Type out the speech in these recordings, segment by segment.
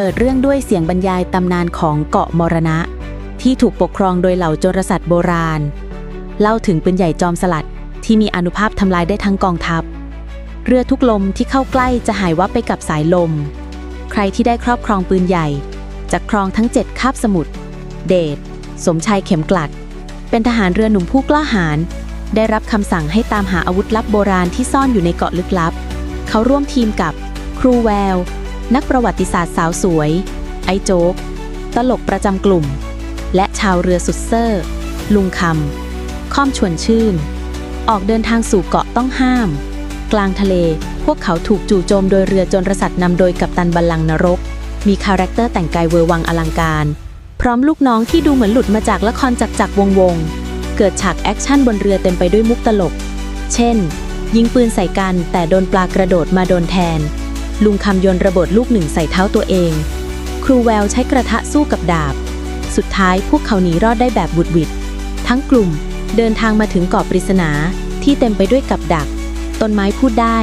เปิดเรื่องด้วยเสียงบรรยายตำนานของเกาะมรณะ ที่ถูกปกครองโดยเหล่าโจรสลัดโบราณ เล่าถึงปืนใหญ่จอมสลัดที่มีอนุภาพทำลายได้ทั้งกองทัพ เรือทุกลมที่เข้าใกล้จะหายวับไปกับสายลม ใครที่ได้ครอบครองปืนใหญ่จะครองทั้งเจ็ดคาบสมุทรเดชสมชายเข็มกลัด เป็นทหารเรือหนุ่มผู้กล้าหาญได้รับคำสั่งให้ตามหาอาวุธลับโบราณที่ซ่อนอยู่ในเกาะลึกลับ เขาร่วมทีมกับครูแวว นักประวัติศาสตร์สาวสวย ไอโจ๊ก ตลกประจำกลุ่ม และชาวเรือสุดเซอร์ ลุงคำค่อมชวนชื่น ออกเดินทางสู่เกาะต้องห้าม กลางทะเลพวกเขาถูกจู่โจมโดยเรือจนรสัตว์นำโดยกัปตันบัลลังนรก มีคาแรคเตอร์แต่งกายเวอร์วังอลังการ พร้อมลูกน้องที่ดูเหมือนหลุดมาจากละครจักจักรวงวง เกิดฉากแอคชั่นบนเรือเต็มไปด้วยมุกตลก เช่น ยิงปืนใส่กันแต่โดนปลากระโดดมาโดนแทน ลุงคำโยนระเบิดลูกหนึ่งใส่เท้าตัวเอง ครูแววใช้กระทะสู้กับดาบ สุดท้ายพวกเขาหนีรอดได้แบบบุดวิดทั้งกลุ่มเดินทางมาถึงเกาะปริศนาที่เต็มไปด้วยกับดัก ต้นไม้พูดได้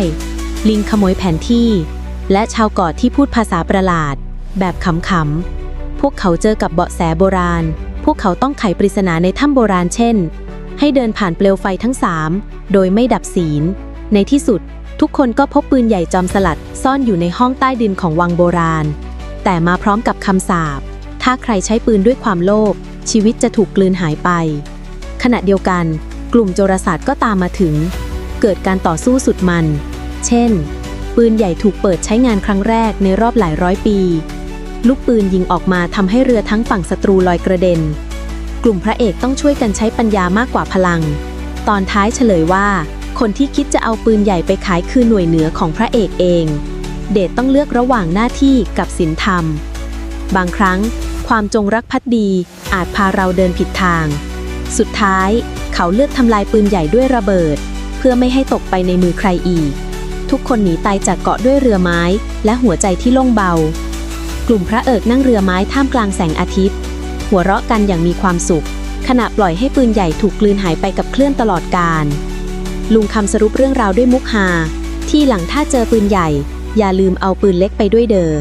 ลิงขโมยแผนที่ และชาวเกาะที่พูดภาษาประหลาด แบบขำๆ พวกเขาเจอกับเบาะแสโบราณ พวกเขาต้องไขปริศนาในถ้ำโบราณเช่น ให้เดินผ่านเปลวไฟทั้งสามโดยไม่ดับศีล ในที่สุด ทุกคนก็พบปืนใหญ่จอมสลัด ซ่อนอยู่ในห้องใต้ดินของวังโบราณ แต่มาพร้อมกับคำสาป ถ้าใครใช้ปืนด้วยความโลภชีวิตจะถูกกลืนหายไป ขณะเดียวกัน กลุ่มโจรสลัดก็ตามมาถึง เกิดการต่อสู้สุดมัน เช่น ปืนใหญ่ถูกเปิดใช้งานครั้งแรกในรอบหลายร้อยปี ลูกปืนยิงออกมาทำให้เรือทั้งฝั่งศัตรูลอยกระเด็น กลุ่มพระเอกต้องช่วยกันใช้ปัญญามากกว่าพลัง ตอนท้ายเฉลยว่า คนที่คิดจะเอาปืนใหญ่ไปขายคือหน่วยเหนือของพระเอกเอง เดชต้องเลือกระหว่างหน้าที่กับศีลธรรม บางครั้ง ความจงรักภักดีอาจพาเราเดินผิดทาง สุดท้ายเขาเลือกทำลายปืนใหญ่ด้วยระเบิด เพื่อไม่ให้ตกไปในมือใครอีก ทุกคนหนีตายจากเกาะด้วยเรือไม้ และหัวใจที่โล่งเบา กลุ่มพระเอกนั่งเรือไม้ท่ามกลางแสงอาทิตย์ หัวเราะกันอย่างมีความสุข ขณะปล่อยให้ปืนใหญ่ถูกกลืนหายไปกับคลื่นตลอดกาล ลุงคำสรุปเรื่องราวด้วยมุกฮาที่หลังถ้าเจอปืนใหญ่ อย่าลืมเอาปืนเล็กไปด้วยเด้อ